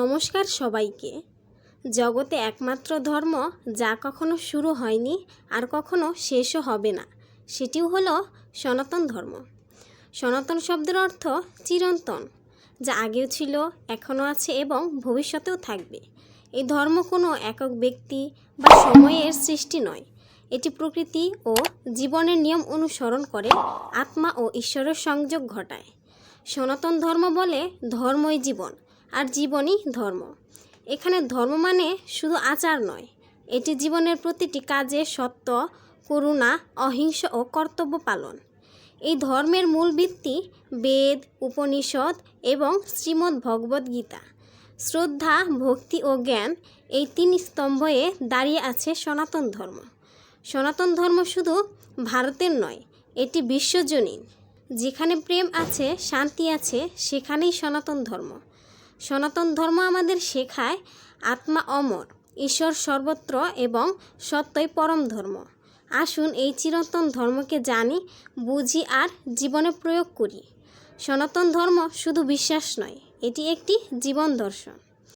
নমস্কার সবাইকে। জগতে একমাত্র ধর্ম যা কখনো শুরু হয়নি আর কখনো শেষও হবে না, সেটিও হলো সনাতন ধর্ম। সনাতন শব্দের অর্থ চিরন্তন, যা আগেও ছিল, এখনও আছে এবং ভবিষ্যতেও থাকবে। এই ধর্ম কোনো একক ব্যক্তি বা সময়ের সৃষ্টি নয়। এটি প্রকৃতি ও জীবনের নিয়ম অনুসরণ করে, আত্মা ও ঈশ্বরের সংযোগ ঘটায়। সনাতন ধর্ম বলে ধর্মই জীবন আর জীবনই ধর্ম। এখানে ধর্ম মানে শুধু আচার নয়, এটি জীবনের প্রতিটি কাজে সত্য, করুণা, অহিংস ও কর্তব্য পালন। এই ধর্মের মূল ভিত্তি বেদ, উপনিষদ এবং শ্রীমদ্ ভগবদ্ গীতা। শ্রদ্ধা, ভক্তি ও জ্ঞান এই তিন স্তম্ভে দাঁড়িয়ে আছে সনাতন ধর্ম। সনাতন ধর্ম শুধু ভারতের নয়, এটি বিশ্বজনীন। যেখানে প্রেম আছে, শান্তি আছে, সেখানেই সনাতন ধর্ম। সনাতন ধর্ম আমাদের শেখায় আত্মা অমর, ঈশ্বর সর্বত্র এবং সত্যই পরম ধর্ম। আসুন এই চিরন্তন ধর্মকে জানি, বুঝি আর জীবনে প্রয়োগ করি। সনাতন ধর্ম শুধু বিশ্বাস নয়, এটি একটি জীবন দর্শন।